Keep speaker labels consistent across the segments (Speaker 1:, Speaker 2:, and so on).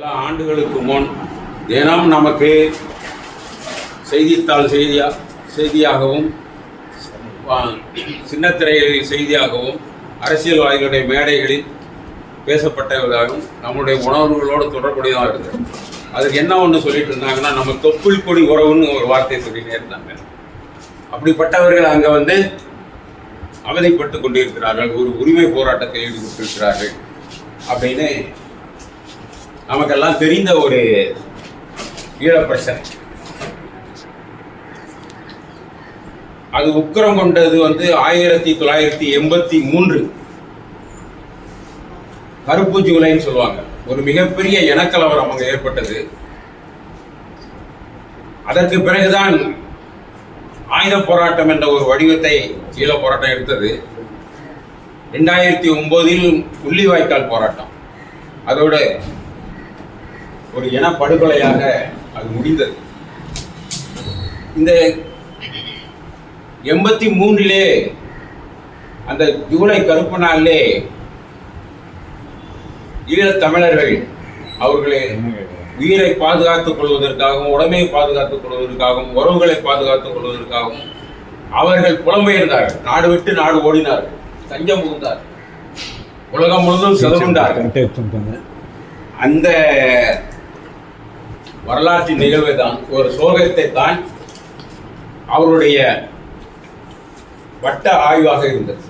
Speaker 1: சில ஆண்டுகளுக்கு முன் தினம் நமக்கு செய்தித்தாள் செய்தியா செய்தியாகவும் வா- சின்னத்திரைகளில் செய்தியாகவும் அரசியல்வாதிகளுடைய மேடைகளில் பேசப்பட்டவர்களாகவும் நம்முடைய உணர்வுகளோடு தொடர்புடையதாக இருந்தது அதுக்கு என்ன ஒன்று சொல்லிட்டு இருந்தாங்கன்னா நம்ம தொப்புள் கொடி உறவுன்னு ஒரு வார்த்தையை சொல்லிட்டே இருந்தாங்க. அப்படிப்பட்டவர்கள் அங்கே வந்து அவதிப்பட்டு கொண்டிருக்கிறார்கள் ஒரு உரிமை போராட்டத்தில் ஈடுபட்டிருக்கிறார்கள் அப்படின்னு நமக்கெல்லாம் தெரிந்த ஒரு ஈழப்பிரச்சனை அது உக்கிரம் கொண்டது வந்து ஆயிரத்தி தொள்ளாயிரத்தி எண்பத்தி மூன்று. கருப்பு ஜூலைன்னு சொல்லுவாங்க. ஒரு மிகப்பெரிய இனக்கலவரம் அங்கே ஏற்பட்டது. அதற்கு பிறகுதான் ஆயுத போராட்டம் என்ற ஒரு வடிவத்தை ஈழ போராட்டம் எடுத்தது. ரெண்டாயிரத்தி ஒன்பதில் முள்ளிவாய்க்கால் போராட்டம். அதோட ஒரு இன படுகொலையாக அது முடிந்தது. இந்த எண்பத்தி மூன்றிலே அந்த ஜூலை கருப்பு நாளிலே ஈழத் தமிழர்கள் அவர்களை உயிரை பாதுகாத்துக் கொள்வதற்காகவும் உடமையை பாதுகாத்துக் கொள்வதற்காகவும் உறவுகளை பாதுகாத்துக் கொள்வதற்காகவும் அவர்கள் புலம்பெயர்ந்தார்கள். நாடு விட்டு நாடு ஓடினார்கள். தஞ்சம் புகுந்தார்கள். உலகம் முழுவதும் செலவுண்டார்கள் அந்த வரலாற்றின் நிகழ்வு தான் ஒரு சோகத்தை தான் அவருடைய வட்ட ஆய்வாக இருந்தது.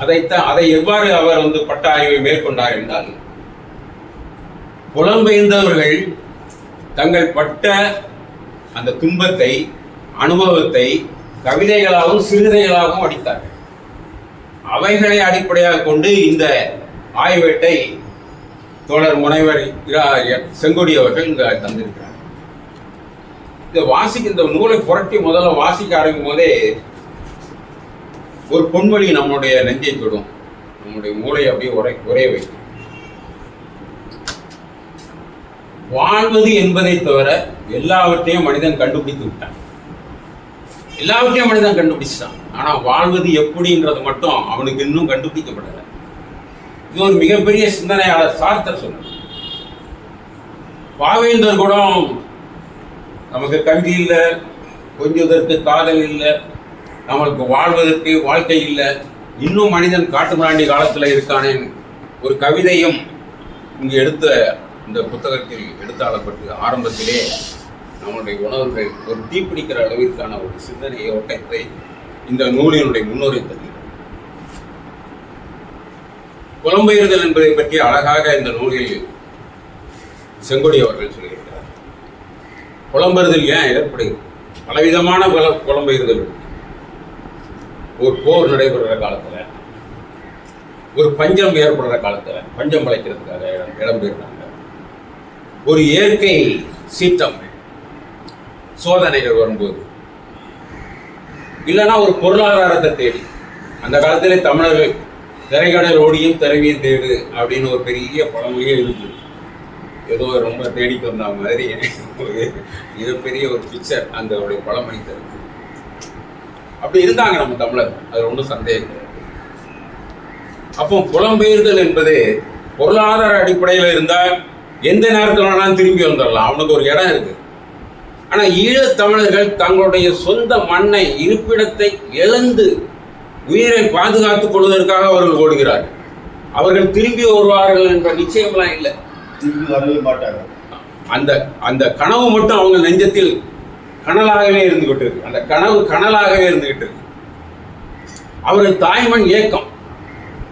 Speaker 1: அதைத்தான் அதை எவ்வாறு அவர் வந்து பட்ட ஆய்வை மேற்கொண்டார் என்றால் புலம்பெயர்ந்தவர்கள் தங்கள் பட்ட அந்த துன்பத்தை அனுபவத்தை கவிதைகளாகவும் சிறுகதைகளாகவும் அடித்தார்கள். அவைகளை அடிப்படையாக கொண்டு இந்த ஆய்வேட்டை தோழர் முனைவர் செங்கொடி அவர்கள் இங்க தந்திருக்கிறார். இந்த வாசிக்க இந்த நூலை புரட்டி முதல்ல வாசிக்க ஆரம்பிக்கும் போதே ஒரு பொன்மொழி நம்முடைய நெஞ்சை தொடும். நம்முடைய மூளை அப்படியே உரை உரைய வைக்கும். வாழ்வது என்பதை தவிர எல்லாவற்றையும் மனிதன் கண்டுபிடித்து விட்டான். எல்லாவற்றையும் மனிதன் கண்டுபிடிச்சிட்டான். ஆனால் வாழ்வது எப்படின்றது மட்டும் அவனுக்கு இன்னும் கண்டுபிடிக்கப்படலை. இது ஒரு மிகப்பெரிய சிந்தனையாளர் சார்த்தர் சொன்னார் பாவேந்தர் கூட நமக்கு கல்வி இல்லை கொஞ்சதற்கு காதல் இல்லை நம்மளுக்கு வாழ்வதற்கு வாழ்க்கை இல்லை. இன்னும் மனிதன் காட்டுமிராண்டி காலத்தில் இருக்கானே. ஒரு கவிதையும் இங்கு எடுத்த இந்த புத்தகத்தில் எடுத்தாளப்பட்டு ஆரம்பத்திலே நம்மளுடைய உணர்வுகள் ஒரு தீப்பிடிக்கிற அளவிற்கான ஒரு சிந்தனை ஓட்டத்தை இந்த நூலினுடைய முன்னுரை தருகிறது புலம்பெயர்தல் என்பதை பற்றி அழகாக இந்த நூலில் செங்கொடி அவர்கள் சொல்லியிருக்கிறார். புலம்பெயர்தல் ஏன் ஏற்படுகிறது? பலவிதமான புல புலம்பெயர்தல் ஒரு போர் நடைபெறுகிற காலத்தில் ஒரு பஞ்சம் ஏற்படுற காலத்தில் பஞ்சம் பழைக்கிறதுக்காக இடம் இடம்பெயர்றாங்க ஒரு இயற்கை சீற்றம் சோதனைகள் வரும்போது இல்லைன்னா ஒரு பொருளாதாரத்தை தேடி அந்த காலத்திலே தமிழர்கள் திரைக்கடல் ஓடியும் திரைவியும் தேடு அப்படின்னு ஒரு பெரிய பழமொழியே இருந்தது ஏதோ ரொம்ப தேடிட்டு வந்த மாதிரி ஒரு மிகப்பெரிய ஒரு பிக்சர் அந்த ஒரு பழமொழி தருது அப்படி இருந்தாங்க நம்ம தமிழர். அது ஒன்றும் சந்தேகம் கிடையாது அப்போ புலம்பெயர்தல் என்பது பொருளாதார அடிப்படையில் இருந்தால் எந்த நேரத்தில் வேணாலும் திரும்பி வந்துடலாம். அவனுக்கு ஒரு இடம் இருக்கு. ஆனால் ஈழத்தமிழர்கள் தங்களுடைய சொந்த மண்ணை இருப்பிடத்தை இழந்து உயிரை பாதுகாத்துக் கொள்வதற்காக அவர்கள் ஓடுகிறார்கள். அவர்கள் திரும்பி வருவார்கள் என்ற நிச்சயம்லாம் இல்லை.
Speaker 2: திரும்பி வரவே மாட்டாங்க
Speaker 1: அந்த அந்த கனவு மட்டும் அவங்க நெஞ்சத்தில் கனலாகவே இருந்துகிட்டு இருக்கு அந்த கனவு கனலாகவே இருந்துகிட்டு இருக்கு அவர்கள் தாய்மண் ஏக்கம்.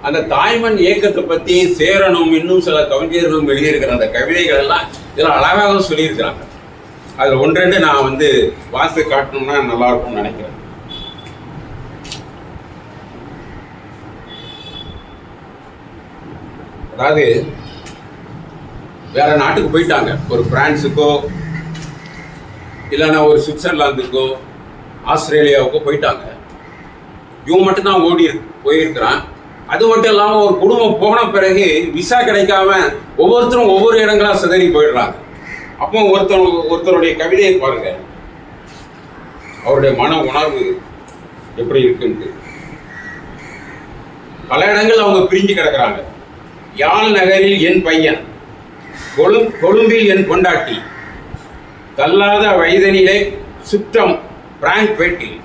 Speaker 1: அந்த தாய்மண் ஏக்கத்தை பத்தி சேரனும் இன்னும் சில கவிஞர்களும் எழுதியிருக்கிற அந்த கவிதைகள் எல்லாம் இதில் அழகாக சொல்லியிருக்கிறாங்க. அதில் ஒன்றெண்டு நான் வந்து வாசி காட்டணும்னா நல்லா இருக்கும்னு நினைக்கிறேன். அதாவது வேற நாட்டுக்கு போயிட்டாங்க. ஒரு பிரான்ஸுக்கோ இல்லைன்னா ஒரு சுவிட்சர்லாந்துக்கோ ஆஸ்திரேலியாவுக்கோ போயிட்டாங்க. இவன் மட்டும்தான் ஓடி போயிருக்கிறான். அது மட்டும் இல்லாமல் ஒரு குடும்பம் போன பிறகு விசா கிடைக்காம ஒவ்வொருத்தரும் ஒவ்வொரு இடங்களா சிதறி போயிடுறாங்க. அப்போ ஒருத்தர் ஒருத்தருடைய கவிதையை பாருங்க. அவருடைய மன உணர்வு எப்படி இருக்குன்ட்டு. பல இடங்கள் அவங்க பிரிஞ்சு கிடக்குறாங்க. யாழ் நகரில் என் பையன். கொழு கொழும்பில் என் கொண்டாட்டி தள்ளாத வயதனிலே சுற்றம் பிராங்க் பேட்டில்.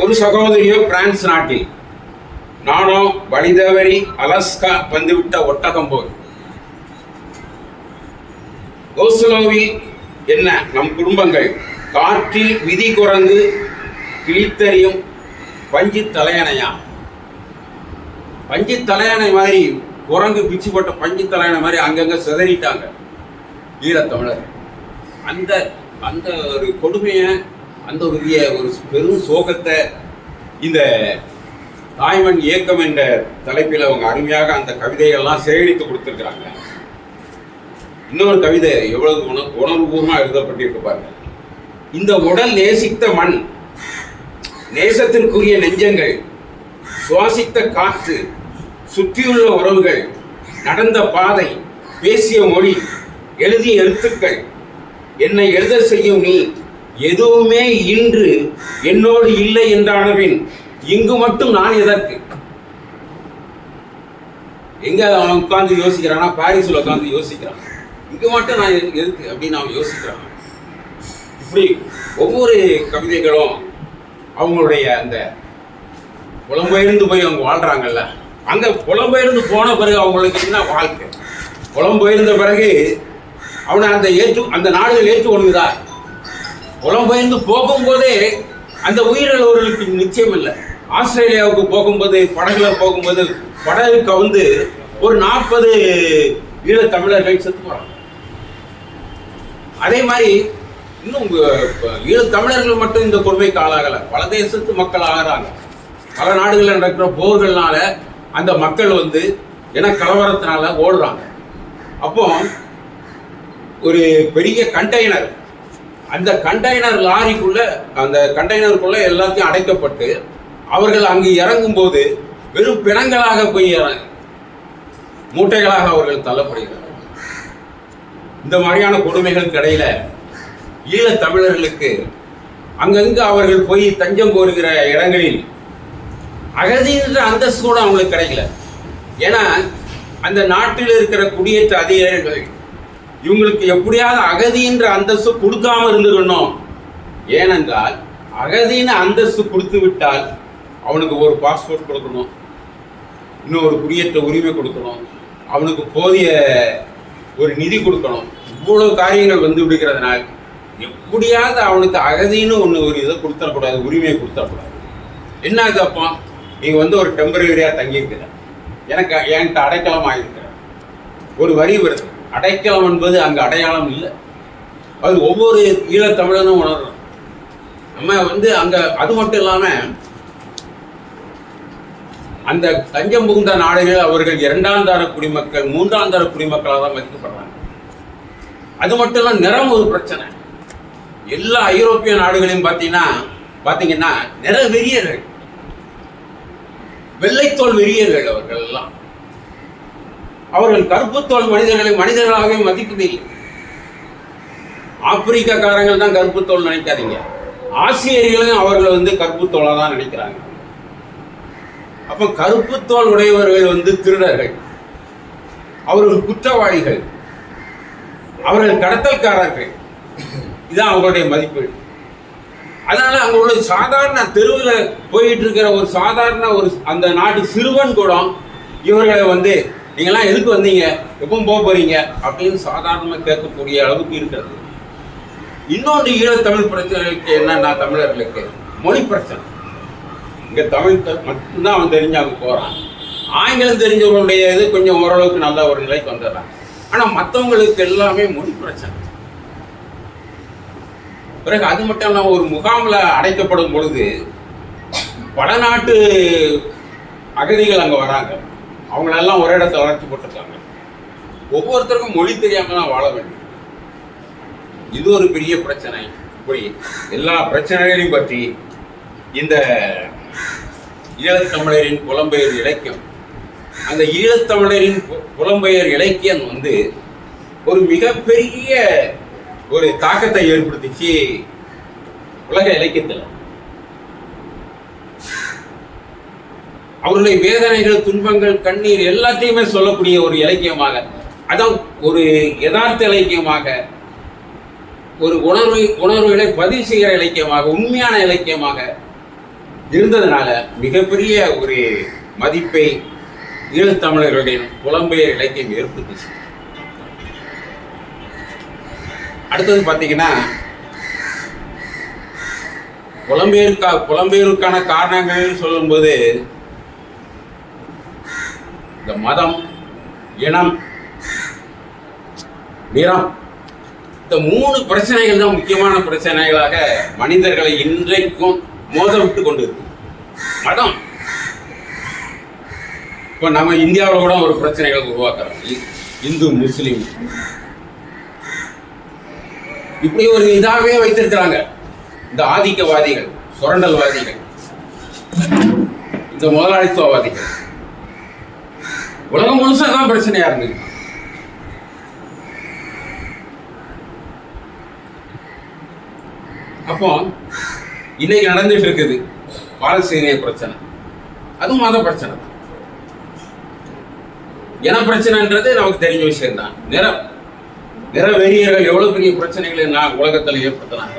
Speaker 1: ஒரு சகோதரியோ பிரான்ஸ் நாட்டில். நானோ வழிதவறி அலஸ்கா வந்துவிட்ட ஒட்டகம் போல். ஓஸ்லோவில் என்ன நம் குடும்பங்கள்? காற்றில் விதி குரங்கு கிழித்தறியும் பஞ்சு தலையணையா? பஞ்சு தலையணை மாதிரி குரங்கு பிச்சு போட்ட பஞ்சு தலையணை மாதிரி அங்கங்க சிதறிட்டாங்க ஈழத்தமிழர். அந்த அந்த ஒரு கொடுமையை அந்த ஒரு ஒரு பெரும் சோகத்தை இந்த தாய்மண் இயக்கம் என்ற தலைப்பில் அவங்க அருமையாக அந்த கவிதையெல்லாம் சேகரித்து கொடுத்துருக்குறாங்க. இன்னொரு கவிதை எவ்வளவு உண உணர்வுபூர்வமாக எழுதப்பட்டிருக்கு பாருங்க. இந்த உடல் நேசித்த மண் நேசத்திற்குரிய நெஞ்சங்கள் சுவாசித்த காற்று சுற்றியுள்ள உறவுகள் நடந்த பாதை பேசிய மொழி எழுதிய எழுத்துக்கள் என்னை எழுத செய்யும் நீ எதுவுமே இன்று என்னோடு இல்லை என்றானவின் இங்கு மட்டும் நான் எதற்கு? எங்க அவன் உட்கார்ந்து யோசிக்கிறானா? பாரிஸில் உட்கார்ந்து யோசிக்கிறான். இங்கு மட்டும் நான் எதுக்கு எதுக்கு அப்படின்னு அவன் யோசிக்கிறான். இப்படி ஒவ்வொரு கவிதைகளும் அவங்களுடைய அந்த புலம்பெயர்ந்து போய் அவங்க வாழ்றாங்கல்ல. அங்கே புலம்பெயர்ந்து போன பிறகு அவங்களுக்கு என்ன வாழ்க்கை? புலம்பெயர்ந்த பிறகு அவனை அந்த ஏற்று அந்த நாடுகள் ஏற்றுக்கொள்கிறா புலம்பெயர்ந்து போகும்போதே அந்த உயிரிழவர்களுக்கு நிச்சயம் இல்லை. ஆஸ்திரேலியாவுக்கு போகும்போது படகுல போகும்போது படகு கவுந்து ஒரு நாற்பது ஈழத்தமிழர்கள் செத்து போகிறாங்க அதே மாதிரி இன்னும் உங்க- ஈழத்தமிழர்கள் மட்டும் இந்த கொடுமைக்கு ஆளாகலை. பல தேசத்து மக்கள் ஆகிறாங்க. பல நாடுகளில் நடக்கிற போர்கள்னால அந்த மக்கள் வந்து ஏன்னா கலவரத்தினால ஓடுறாங்க. அப்போ ஒரு பெரிய கண்டெய்னர் அந்த கண்டெய்னர் லாரிக்குள்ள அந்த கண்டெய்னருக்குள்ள எல்லாத்தையும் அடைக்கப்பட்டு அவர்கள் அங்கு இறங்கும்போது வெறும் பிணங்களாக போய் இறங்க மூட்டைகளாக அவர்கள் தள்ளப்படுகிறார்கள். இந்த மாதிரியான கொடுமைகளுக்கு இடையில ஈழத் தமிழர்களுக்கு அங்கங்கு அவர்கள் போய் தஞ்சம் கோருகிற இடங்களில் அகதின்ற அந்தஸ்து கூட அவங்களுக்கு கிடைக்கல. ஏன்னா அந்த நாட்டில் இருக்கிற குடியேற்ற அதிகாரிகள் இவங்களுக்கு எப்படியாவது அகதின்ற அந்தஸ்து கொடுக்காம இருந்துக்கணும் ஏனென்றால் அகதின்னு அந்தஸ்து கொடுத்து விட்டால் அவனுக்கு ஒரு பாஸ்போர்ட் கொடுக்கணும். இன்னொரு குடியேற்ற உரிமை கொடுக்கணும். அவனுக்கு போதிய ஒரு நிதி கொடுக்கணும். இவ்வளவு காரியங்கள் வந்து விடுகிறதுனால் எப்படியாவது அவனுக்கு அகதின்னு ஒன்று ஒரு இதை கொடுத்துடக்கூடாது உரிமையை கொடுத்துடக்கூடாது என்ன ஆகுது நீங்கள் நீங்க வந்து ஒரு டெம்பரரியாக தங்கியிருக்கிற எனக்கு என்கிட்ட அடைக்கலம் ஆகிருக்கிற ஒரு வரி வருது. அடைக்கலம் என்பது அங்கே அடையாளம் இல்லை. அது ஒவ்வொரு ஈழத்தமிழனும் உணர்றோம். நம்ம வந்து அங்கே அது மட்டும் இல்லாமல் அந்த தஞ்சம் புகுந்த நாடுகள் அவர்கள் இரண்டாம் தர குடிமக்கள் மூன்றாம் தர குடிமக்களாக தான் மதிக்கப்படுறாங்க. அது மட்டும் இல்ல நிறம் ஒரு பிரச்சனை. எல்லா ஐரோப்பிய நாடுகளையும் பார்த்தீங்கன்னா பார்த்தீங்கன்னா நிற வெறியர்கள் வெள்ளைத்தோல் வெறியர்கள் அவர்கள் எல்லாம். அவர்கள் கருப்புத்தோல் மனிதர்களை மனிதர்களாகவே மதிப்பதில்லை ஆப்பிரிக்காக்காரங்கள் தான் கருப்புத்தோல் நினைக்காதீங்க. ஆசிரியர்களும் அவர்களை வந்து கருப்புத்தோலாக தான் நினைக்கிறாங்க. அப்போ கருப்புத்தோல் உடையவர்கள் வந்து திருடர்கள். அவர்கள் குற்றவாளிகள். அவர்கள் கடத்தல்காரர்கள். இதுதான் அவங்களுடைய மதிப்பீடு. அதனால அங்க உள்ள சாதாரண தெருவில் போயிட்டு இருக்கிற ஒரு சாதாரண ஒரு அந்த நாட்டு சிறுவன் கூட இவர்களை வந்து நீங்களாம் எதுக்கு வந்தீங்க? எப்பவும் போக போறீங்க? அப்படின்னு சாதாரணமாக கேட்கக்கூடிய அளவுக்கு இருக்கிறது. இன்னொன்று ஈழத்தமிழ் பிரச்சனைகளுக்கு என்னன்னா தமிழர்களுக்கு மொழி பிரச்சனை. இங்கே தமிழ் மட்டும்தான் அவன் தெரிஞ்சு போகிறான் ஆங்கிலம் தெரிஞ்சவங்களுடைய இது கொஞ்சம் ஓரளவுக்கு நல்ல ஒரு நிலைக்கு வந்துடுறான். ஆனால் மற்றவங்களுக்கு எல்லாமே மொழி பிரச்சனை. பிறகு அது மட்டும் இல்லாமல் ஒரு முகாமில் அடைக்கப்படும் பொழுது பல நாட்டு அகதிகள் அங்கே வராங்க. அவங்களெல்லாம் ஒரே இடத்துல வளர்ச்சி போட்டிருக்காங்க. ஒவ்வொருத்தருக்கும் மொழி தெரியாமல் தான் வாழ வேண்டும். இது ஒரு பெரிய பிரச்சனை. இப்படி எல்லா பிரச்சனைகளையும் பற்றி இந்த ஈழத்தமிழரின் புலம்பெயர் இலக்கியம் அந்த ஈழத்தமிழரின் புலம்பெயர் இலக்கியம் வந்து ஒரு மிகப்பெரிய ஒரு தாக்கத்தை ஏற்படுத்திச்சு. உலக இலக்கியத்தில். அவருடைய வேதனைகள் துன்பங்கள் கண்ணீர் எல்லாத்தையுமே சொல்லக்கூடிய ஒரு இலக்கியமாக அதான் ஒரு யதார்த்த இலக்கியமாக ஒரு உணர்வு உணர்வுகளை பதிவு செய்கிற இலக்கியமாக உண்மையான இலக்கியமாக இருந்ததுனால மிகப்பெரிய ஒரு மதிப்பை ஈழத்தமிழர்களுடைய புலம்பெயர் இலக்கியம் ஏற்படுத்துச்சு. அடுத்தது பார்த்தீங்கன்னா புலம்பெயர்க்கா புலம்பெயருக்கான காரணங்கள் சொல்லும்போது இந்த மதம் இனம் நிறம் இந்த மூணு பிரச்சனைகள் தான் முக்கியமான பிரச்சனைகளாக மனிதர்களை இன்றைக்கும் மோத விட்டு கொண்டு இருக்கு மதம். இப்போ நம்ம இந்தியாவில் கூட ஒரு பிரச்சனைகளை உருவாக்குறோம். இந்து முஸ்லீம். இப்படி ஒரு இதாகவே வைத்திருக்கிறாங்க. இந்த ஆதிக்கவாதிகள் சுரண்டல்வாதிகள் இந்த முதலாளித்துவவாதிகள். உலகம் முழுசா தான் பிரச்சனையா இருந்தது அப்போ இன்னைக்கு நடந்துட்டு இருக்குது பாலஸ்தீனிய பிரச்சனை. அதுவும் மத பிரச்சனை தான். இன பிரச்சனைன்றது நமக்கு தெரிஞ்ச விஷயம் தான் நிறம். நிற வெறியர்கள் எவ்வளவு பெரிய பிரச்சனைகளை நான் உலகத்தில் ஏற்படுத்தினாங்க?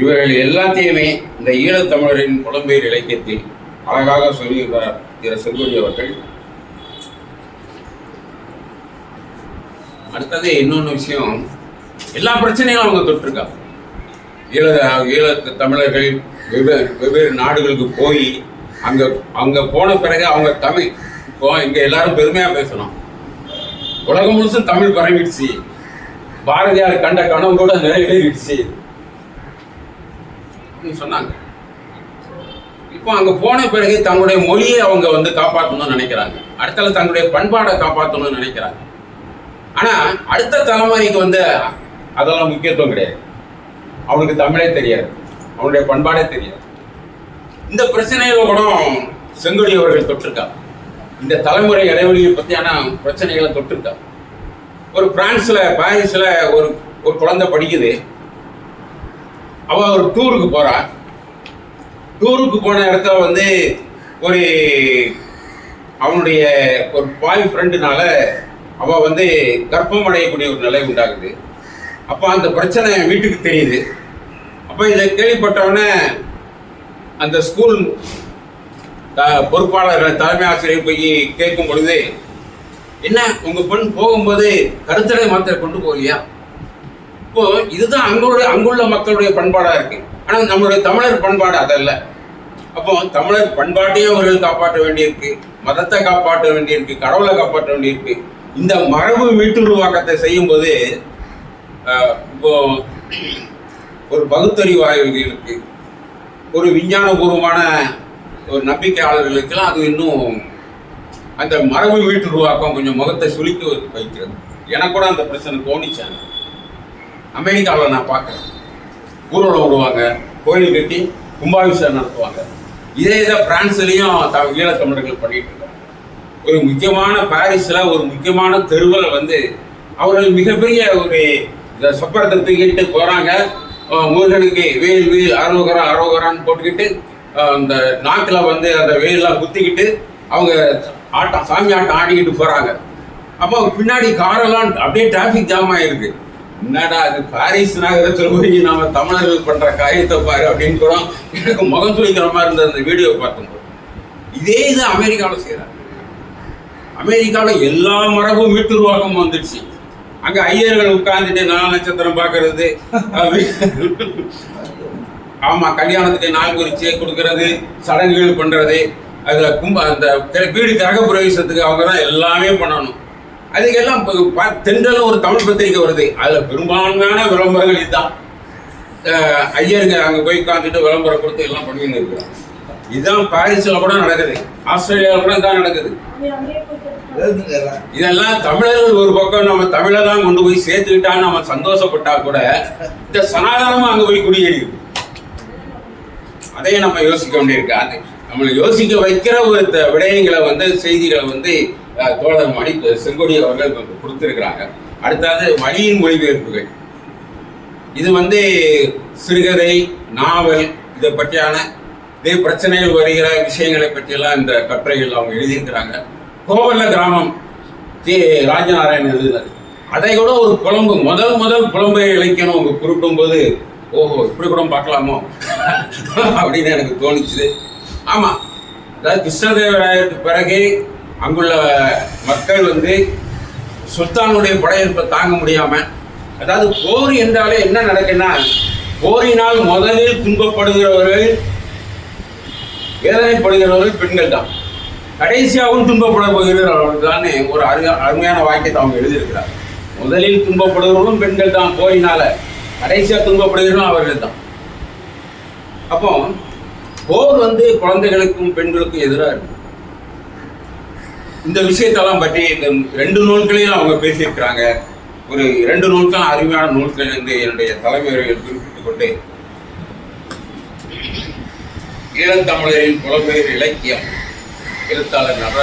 Speaker 1: இவர்கள் எல்லாத்தையுமே இந்த ஈழத்தமிழரின் புலம்பெயர் இலக்கியத்தில் அழகாக சொல்லியிருக்கிறார் திரு செங்கோடி அவர்கள். அடுத்தது இன்னொன்று விஷயம் எல்லா பிரச்சனையும் அவங்க தொட்டிருக்காங்க. ஈழ ஈழத்து தமிழர்கள் வெவ்வேறு வெவ்வேறு நாடுகளுக்கு போய் அங்கே அங்கே போன பிறகு அவங்க தமிழ் இப்போ இங்கே எல்லாரும் பெருமையாக பேசணும். உலகம் முழுசும் தமிழ் பரவிடுச்சு. பாரதியார் கண்ட கனவு நிறைவேறிடுச்சு. அப்படின்னு சொன்னாங்க. இப்போ அங்க போன பிறகு தங்களுடைய மொழியை அவங்க வந்து காப்பாற்றணும்னு நினைக்கிறாங்க. அடுத்தது தங்களுடைய பண்பாடை காப்பாற்றணும்னு நினைக்கிறாங்க. ஆனா அடுத்த தலைமுறைக்கு வந்து அதெல்லாம் முக்கியத்துவம் கிடையாது. அவனுக்கு தமிழே தெரியாது. அவனுடைய பண்பாடே தெரியாது. இந்த பிரச்சனையில கூட செங்கொடி அவர்கள் தொட்டிருக்காங்க இந்த தலைமுறை இடைவெளியை பற்றியான பிரச்சனைகளை தொட்டிருக்காங்க ஒரு பிரான்ஸில் பாரிஸில் ஒரு ஒரு குழந்தை படிக்குது. அவள் ஒரு டூருக்கு போகிறா டூருக்கு போன இடத்துல வந்து ஒரு அவனுடைய ஒரு பாய் ஃப்ரெண்டுனால அவள் வந்து கர்ப்பம் அடையக்கூடிய ஒரு நிலை உண்டாகுது. அப்போ அந்த பிரச்சனை வீட்டுக்கு தெரியுது. அப்போ இதை கேள்விப்பட்டவொடனே அந்த ஸ்கூல் பொறுப்பாளர்கள் தலைமை ஆசிரியர் போய் கேட்கும் பொழுது என்ன உங்க பெண் போகும்போது கருத்தடை மாத்திரை கொண்டு போகலையா? இப்போ இதுதான் அங்குள்ள அங்குள்ள மக்களுடைய பண்பாடா இருக்கு. ஆனால் நம்மளுடைய தமிழர் பண்பாடு அதல்ல. அப்போ தமிழர் பண்பாட்டையும் அவர்கள் காப்பாற்ற வேண்டியிருக்கு. மதத்தை காப்பாற்ற வேண்டியிருக்கு. கடவுளை காப்பாற்ற வேண்டியிருக்கு. இந்த மரபு மீட்டுருவாக்கத்தை செய்யும்போது ஆஹ், இப்போ ஒரு பகுத்தறிவாதிகளுக்கு ஒரு விஞ்ஞானபூர்வமான ஒரு நம்பிக்கையாளர்களுக்கெல்லாம் அது இன்னும் அந்த மரபு மீட்டுருவாக்கம் கொஞ்சம் முகத்தை சுழிக்க வைக்கிறது. எனக்கு கூட அந்த பிரச்சனை தோணிச்சாங்க அமெரிக்காவில் நான் பார்க்குறேன். ஊர்வலம் விடுவாங்க கோயில் கட்டி கும்பாபிஷேகம் நடத்துவாங்க. இதே இதை பிரான்ஸ்லேயும் த ஈழத்தமிழர்கள் பண்ணிட்டு இருக்காங்க. ஒரு முக்கியமான பாரிஸில் ஒரு முக்கியமான தெருவில் வந்து அவர்கள் மிகப்பெரிய ஒரு இந்த சப்பரத்தை தூக்கிட்டு போகிறாங்க முருகனுக்கு வேல் வேல் அரோகரம் அரோகரான்னு போட்டுக்கிட்டு அந்த நாக்கில் வந்து அந்த வெயிலெலாம் குத்திக்கிட்டு அவங்க ஆட்டம் சாமி ஆட்டம் ஆடிக்கிட்டு போகிறாங்க அப்போ பின்னாடி காரெல்லாம் அப்படியே டிராஃபிக் ஜாம் ஆகிருக்கு என்னடா அது பாரிஸ் நகரத்தில் போய் நாம தமிழர்கள் பண்ற காரியத்தை பாரு அப்படின்னு கூட எனக்கு முகம் சுழிக்கிற மாதிரி இருந்த அந்த வீடியோ பார்த்தோம் இதே இது அமெரிக்காவில் செய்கிறாங்க அமெரிக்காவில் எல்லா மரபும் மீட்டுருவாக்கம் வந்துடுச்சு. அங்க ஐயர்கள் உட்கார்ந்துட்டு நாலு நட்சத்திரம் பார்க்கறது ஆமாம் கல்யாணத்துக்கு நாள் குறிச்சி கொடுக்கறது சடங்குகள் பண்ணுறது அதுல கும்ப அந்த வீடு கிரக பிரவேசத்துக்கு அவங்க தான் எல்லாமே பண்ணணும். அதுக்கெல்லாம் இப்போ தென்றலும் ஒரு தமிழ் பத்திரிக்கை வருது. அதில் பெரும்பான்மையான விளம்பரங்கள் இதுதான். ஐயருங்க அங்கே போய் உட்காந்துட்டு விளம்பரம் கொடுத்து எல்லாம் பண்ணின்னு இருக்கிறாங்க. இதுதான் பாரிஸில் கூட நடக்குது. ஆஸ்திரேலியாவில் கூட இதான் நடக்குது. இதெல்லாம் தமிழர்கள் ஒரு பக்கம் நம்ம தமிழை தான் கொண்டு போய் சேர்த்துக்கிட்டா நம்ம சந்தோஷப்பட்டா கூட இந்த சனாதனமும் அங்கே போய் குடியேறிது அதையும் நம்ம யோசிக்க வேண்டியிருக்கு அது நம்மளை யோசிக்க வைக்கிற ஒரு விடயங்களை வந்து செய்திகளை வந்து தோழர் மணி செங்கோடி அவர்கள் கொடுத்துருக்கிறாங்க. அடுத்தது மணியின் மொழிபெயர்ப்புகள். இது வந்து சிறுகதை நாவல் இதை பற்றியான இதே பிரச்சனைகள் வருகிற விஷயங்களை பற்றியெல்லாம் இந்த கட்டுரைகள் அவங்க எழுதியிருக்கிறாங்க. கோவல்ல கிராமம் தி ராஜநாராயணன் எழுதினது அதை கூட ஒரு புலம்பு முதல் முதல் புலம்பை இலக்கியம் அவங்க குறிப்பிடும் போது ஓஹோ இப்படி கூட பார்க்கலாமோ? அப்படின்னு எனக்கு தோணுச்சு. ஆமா. அதாவது கிருஷ்ணதேவராயருக்கு பிறகு அங்குள்ள மக்கள் வந்து சுல்தானுடைய படையெடுப்பை தாங்க முடியாம அதாவது போர் என்றாலே என்ன நடக்குன்னா போரினால் முதலில் துன்பப்படுகிறவர்கள் வேதனைப்படுகிறவர்கள் பெண்கள் தான். கடைசியாகவும் துன்பப்பட போகிறவர்கள் தான் ஒரு அருமையா அருமையான வாக்கியத்தை அவங்க எழுதியிருக்கிறார். முதலில் துன்பப்படுகிறவர்களும் பெண்கள் தான் போரினால கடைசியாக துன்பப்படுகிறவர்களும் அவர்கள் தான். அப்போ போர் வந்து குழந்தைகளுக்கும் பெண்களுக்கும் எதிராக இருக்கு. இந்த விஷயத்தெல்லாம் பற்றி இந்த ரெண்டு நூல்களையும் அவங்க பேசியிருக்கிறாங்க. ஒரு இரண்டு நூல்கள் அருமையான நூல்கள் என்று என்னுடைய தலைமையர்கள் குறிப்பிட்டுக் கொண்டு. ஈழத்தமிழரின் புலம்பெயர் இலக்கியம். எழுத்தாளர் நடராஜ